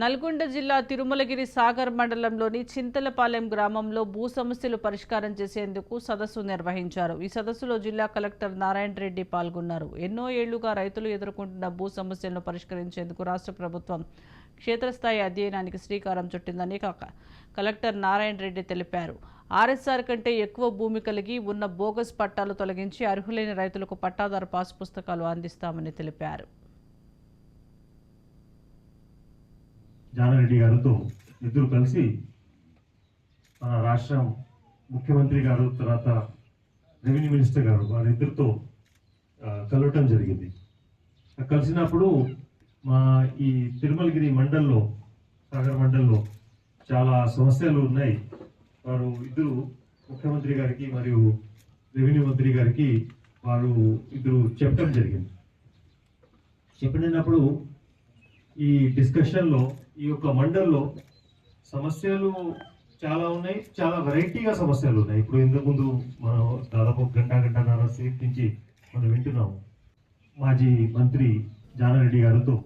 నల్గొండ జిల్లా తిరుమలగిరి సాగర్ మండలంలోని చింతలపాలెం గ్రామంలో భూ సమస్యలు పరిష్కారం చేసేందుకు సదస్సు నిర్వహించారు. ఈ సదస్సులో జిల్లా కలెక్టర్ నారాయణ రెడ్డి పాల్గొన్నారు. ఎన్నో ఏళ్ళుగా రైతులు ఎదుర్కొంటున్న భూ సమస్యలను పరిష్కరించేందుకు రాష్ట్ర ప్రభుత్వం క్షేత్రస్థాయి అధ్యయనానికి శ్రీకారం చుట్టిందని కలెక్టర్ నారాయణ రెడ్డి తెలిపారు. ఆర్ఎస్ఆర్ కంటే ఎక్కువ భూమి కలిగి ఉన్న బోగస్ పట్టాలు తొలగించి అర్హులైన రైతులకు పట్టాదారు పాసు పుస్తకాలు అందిస్తామని తెలిపారు. జానారెడ్డి గారితో ఇద్దరు కలిసి మన రాష్ట్రం ముఖ్యమంత్రి గారు తర్వాత రెవెన్యూ మినిస్టర్ గారు వారిద్దరితో కలవటం జరిగింది. కలిసినప్పుడు మా ఈ తిరుమలగిరి మండల్లో సాగర్ మండల్లో చాలా సమస్యలు ఉన్నాయి. వారు ఇద్దరు ముఖ్యమంత్రి గారికి మరియు రెవెన్యూ మంత్రి గారికి వారు ఇద్దరు చెప్పడం జరిగింది. చెప్పినప్పుడు ఈ డిస్కషన్లో ఈ యొక్క మండల్లో సమస్యలు చాలా ఉన్నాయి చాలా వెరైటీగా సమస్యలు ఉన్నాయి. ఇప్పుడు ఇంతకుముందు మనం దాదాపు ఒక గంట గంటన్నర సేపు నుంచి మనం వింటున్నాము. మాజీ మంత్రి జానారెడ్డి గారితో